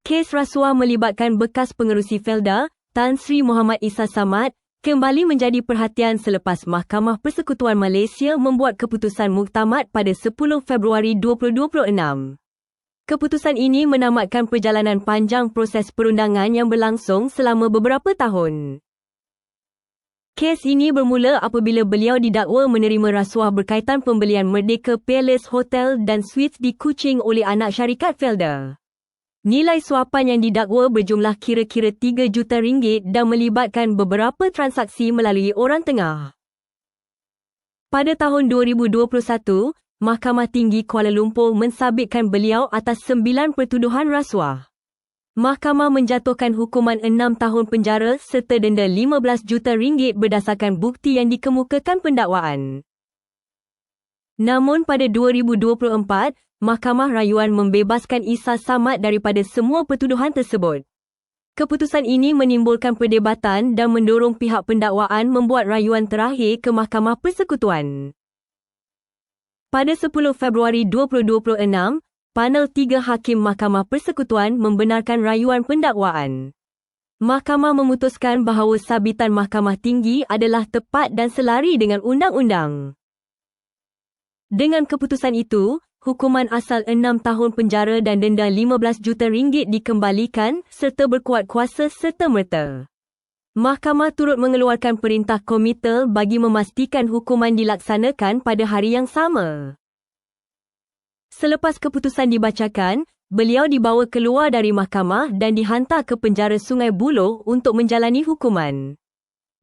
Kes rasuah melibatkan bekas pengerusi Felda, Tan Sri Muhammad Isa Samad, kembali menjadi perhatian selepas Mahkamah Persekutuan Malaysia membuat keputusan muktamad pada 10 Februari 2026. Keputusan ini menamatkan perjalanan panjang proses perundangan yang berlangsung selama beberapa tahun. Kes ini bermula apabila beliau didakwa menerima rasuah berkaitan pembelian Merdeka Palace Hotel dan Suites di Kuching oleh anak syarikat Felda. Nilai suapan yang didakwa berjumlah kira-kira 3 juta ringgit dan melibatkan beberapa transaksi melalui orang tengah. Pada tahun 2021, Mahkamah Tinggi Kuala Lumpur mensabitkan beliau atas sembilan pertuduhan rasuah. Mahkamah menjatuhkan hukuman 6 tahun penjara serta denda 15 juta ringgit berdasarkan bukti yang dikemukakan pendakwaan. Namun pada 2024, Mahkamah Rayuan membebaskan Isa Samad daripada semua pertuduhan tersebut. Keputusan ini menimbulkan perdebatan dan mendorong pihak pendakwaan membuat rayuan terakhir ke Mahkamah Persekutuan. Pada 10 Februari 2026, panel tiga hakim Mahkamah Persekutuan membenarkan rayuan pendakwaan. Mahkamah memutuskan bahawa sabitan Mahkamah Tinggi adalah tepat dan selari dengan undang-undang. Dengan keputusan itu, hukuman asal 6 tahun penjara dan denda 15 juta ringgit dikembalikan serta berkuat kuasa serta-merta. Mahkamah turut mengeluarkan perintah komite bagi memastikan hukuman dilaksanakan pada hari yang sama. Selepas keputusan dibacakan, beliau dibawa keluar dari mahkamah dan dihantar ke penjara Sungai Buloh untuk menjalani hukuman.